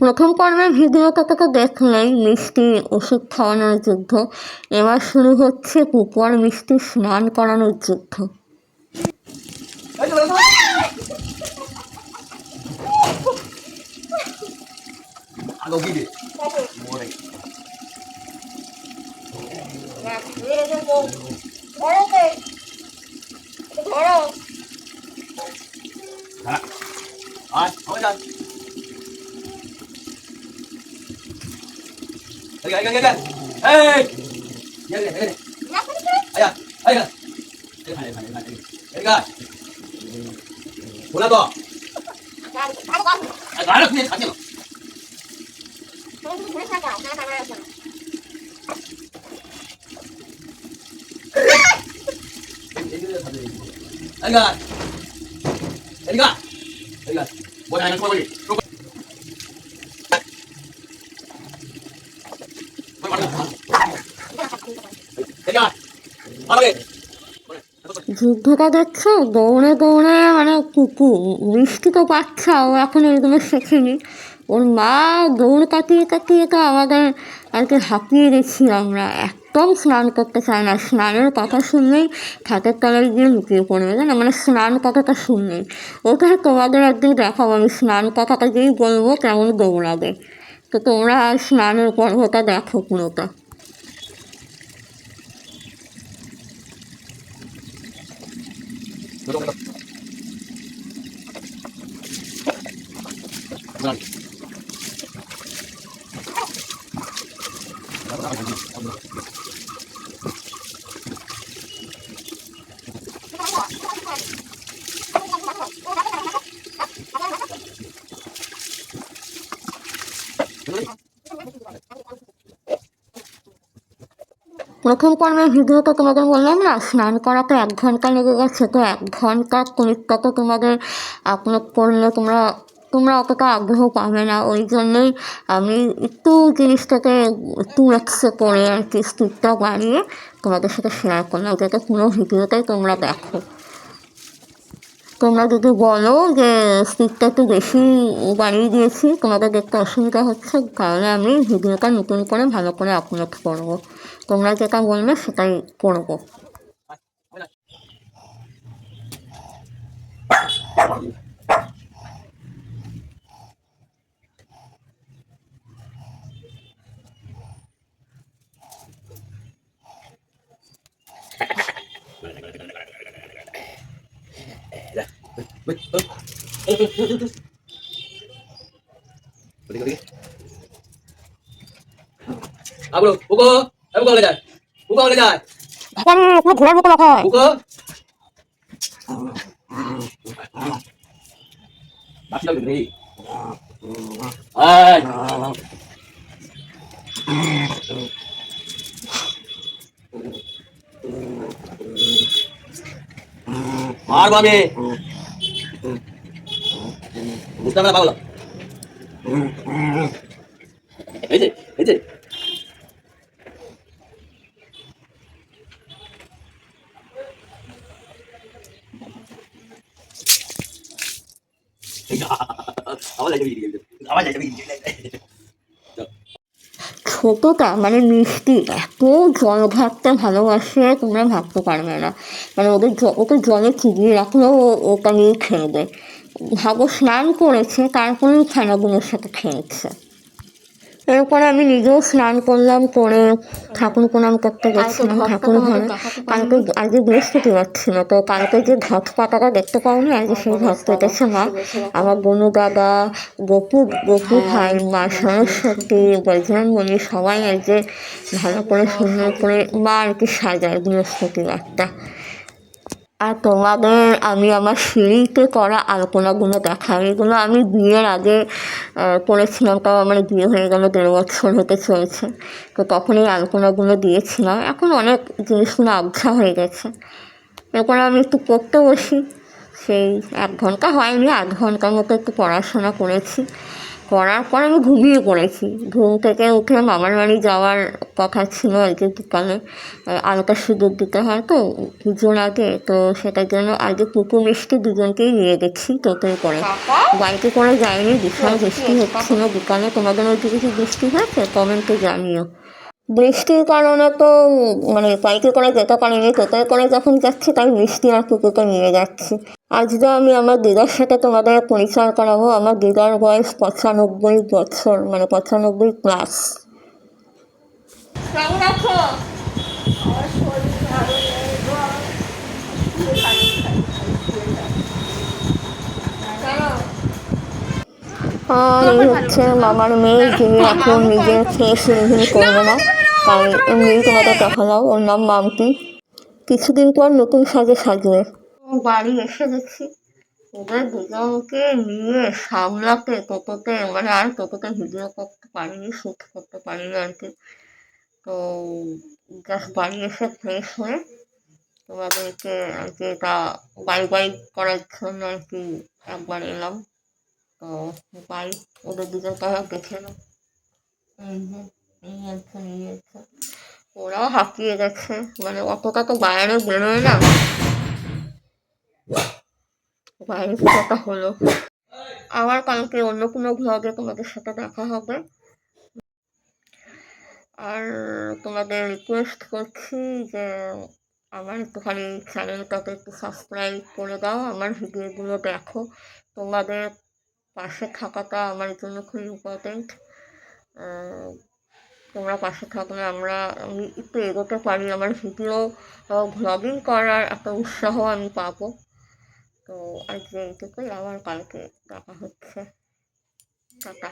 প্রথম পর্বের ভিডিওটা তো দেখলেই মিষ্টি ওষুধ খাওয়ানোর যুদ্ধ। এবার শুরু হচ্ছে কুকুর মিষ্টি স্নান করানোর যুদ্ধ। এই 来来来来，哎，来来来来，来来来，哎呀，哎呀，来来来来来，来来，胡大哥，来来来来，来来来来，来来来来来。那个，那个，那个，我俩奶说过你。আমাকে। যুদ্ধটা দেখছ? দৌড়ে দৌড়ে মানে কুকুর, মিষ্টি তো বাচ্চা ও এখন এগুলো শেখেনি ওর মা দৌড় কাটিয়ে কাটিয়ে তো আমাদের আর কি হাঁপিয়ে গেছি আমরা। একদম স্নান করতে চায় না। স্নানের কথা শুনলেই খাটের তলায় গিয়ে লুকিয়ে পড়বে, জানো? মানে স্নান কথাটা শুনলেই। ওটা তোমাদের একদিন দেখাবো, আমি স্নান কথাটা যেই বলব, কেমন দৌড়াবে। তো তোমরা স্নানের পর্বটা দেখো পুরোটা। প্রথম পর্বের ভিডিওটা তোমাদের বললাম না, স্নান করাতে এক ঘণ্টা লেগে গেছে, তো এক ঘণ্টা ক্লিপটা তো তোমাদের আপলোড করলে তোমরা তোমরা অতটা আগ্রহ পাবে না, ওই জন্যই আমি একটু জিনিসটাকে একটু এক্সে করে আর কি স্পিডটা বাড়িয়ে তোমাদের সাথে শেয়ার করলাম। যাতে পুরো ভিডিওটাই তোমরা দেখো। তোমরা যদি বলো যে স্পিডটা একটু বেশি বাড়িয়ে দিয়েছি, তোমাদের দেখতে অসুবিধা হচ্ছে, তাহলে আমি ভিডিওটা নতুন করে ভালো করে আপলোড করব। তোমরা যেটা বলবে সেটাই করব। আবলো উকো উকো বলে যায় উকো বলে যায় এখন পুরো ঘোরার মতো রাখা উকো বাসটা রে আয় মার বাবে বুঝতে পারলা পাগলা এই যে এই যে আবার বেরিয়ে গেছে ছোটোটা মানে মিষ্টি, এত জল ঘাটতে ভালোবাসে, তোমরা ভাবতে পারবে না। মানে ওদের ওকে জলে চুবিয়ে রাখলেও ওটা নিয়ে খেলবে ভাবো স্নান করেছে তারপরেও ছানাগুলোর সাথে খেলছে। এরপরে আমি নিজেও স্নান করলাম করে ঠাকুর প্রণাম করতে গেছিলাম ঠাকুর ঘরে। কালকে আজকে বৃহস্পতিবার ছিল তো কালকে যে ঘট পাতাটা দেখতে পাওনি আজকে সেই ঘট পেতেছে মা আমার বনু দাদা গপু গপু ভাই মা সরস্বতী বজরঙ্গলী সবাই আর যে ভালো করে সুন্দর করে মা আর কি সাজায় বৃহস্পতিবারটা আর তোমাদের আমি আমার সিঁড়িতে করা আলপনাগুলো দেখাই এগুলো আমি বিয়ের আগে করেছিলাম। তাও আমার বিয়ে হয়ে গেল দেড় বছর হতে চলছে। তো তখন এই আলপনাগুলো দিয়েছিলাম। এখন অনেক জিনিসগুলো আবছা হয়ে গেছে। এরপরে আমি একটু পড়তে বসি। সেই এক ঘণ্টা হয়নি, আধ ঘণ্টার মতো একটু পড়াশোনা করেছি। করার পর আমি ঘুমিয়ে পড়েছি। ঘুম থেকে উঠে মামার বাড়ি যাওয়ার কথা ছিল আর কি বিকালে আলোটা সুযোগ দিতে হয় তো পুজোর আগে তো সেটার জন্য আগে পুকুর মিষ্টি দুজনকেই নিয়ে গেছি টোটোয় করে। বাইকে করে যাইনি বিশাল বৃষ্টি হচ্ছিল বিকালে তোমাদের ওইদিকে কিছু বৃষ্টি হয়েছে? কমেন্টে জানিও। বৃষ্টির কারণে তো মানে বাইকে করে যেতে পারিনি, টোটোয় করে যখন যাচ্ছি তাই বৃষ্টি আর পুকুরকে নিয়ে যাচ্ছি। আজকে আমি আমার দিদার সাথে তোমাদের পরিচয় করাবো আমার দিদার বয়স পঁচানব্বই বছর মানে পঁচানব্বই প্লাস কেমন আছো। আর এই হচ্ছে মামার মেয়ে যে এখন নিজের ফেস রিভিল করবে না। তাই এমনি তোমাদের দেখালাম ওর নাম মামতি কিছুদিন পর নতুন সাজে সাজবে। বাড়ি এসে দেখছি ওদের দুজনকে নিয়ে সামলাতে টোটোতে মানে আর টোটোতে ভিডিও করতে পারিনি শ্যুট করতে পারিনি আর কি তো জাস্ট বাড়ি এসে ফ্রেশ হয়ে তোমাদেরকে আর কি এটা বাই বাই করার জন্য আর কি একবার এলাম। তো বাই, ওদের দুজন কথা দেখে হচ্ছে ওরাও হাঁপিয়ে গেছে মানে অতটা তো বাইরে বেরোয় না। বাইরে হলো। আবার কালকে অন্য কোনো ভ্লগে তোমাদের সাথে দেখা হবে। আর তোমাদের রিকোয়েস্ট করছি যে আমার একটুখানি চ্যানেলটাকে একটু সাবস্ক্রাইব করে দাও, আমার ভিডিওগুলো দেখো। তোমাদের পাশে থাকাটা আমার জন্য খুব ইম্পর্টেন্ট তোমরা পাশে থাকলে আমরা, আমি একটু এগোতে পারি আমার ভিডিও ভ্লগিং করার একটা উৎসাহ আমি পাবো। তো আজকে এইটুকুই আবার কালকে দেখা হচ্ছে। টাটা।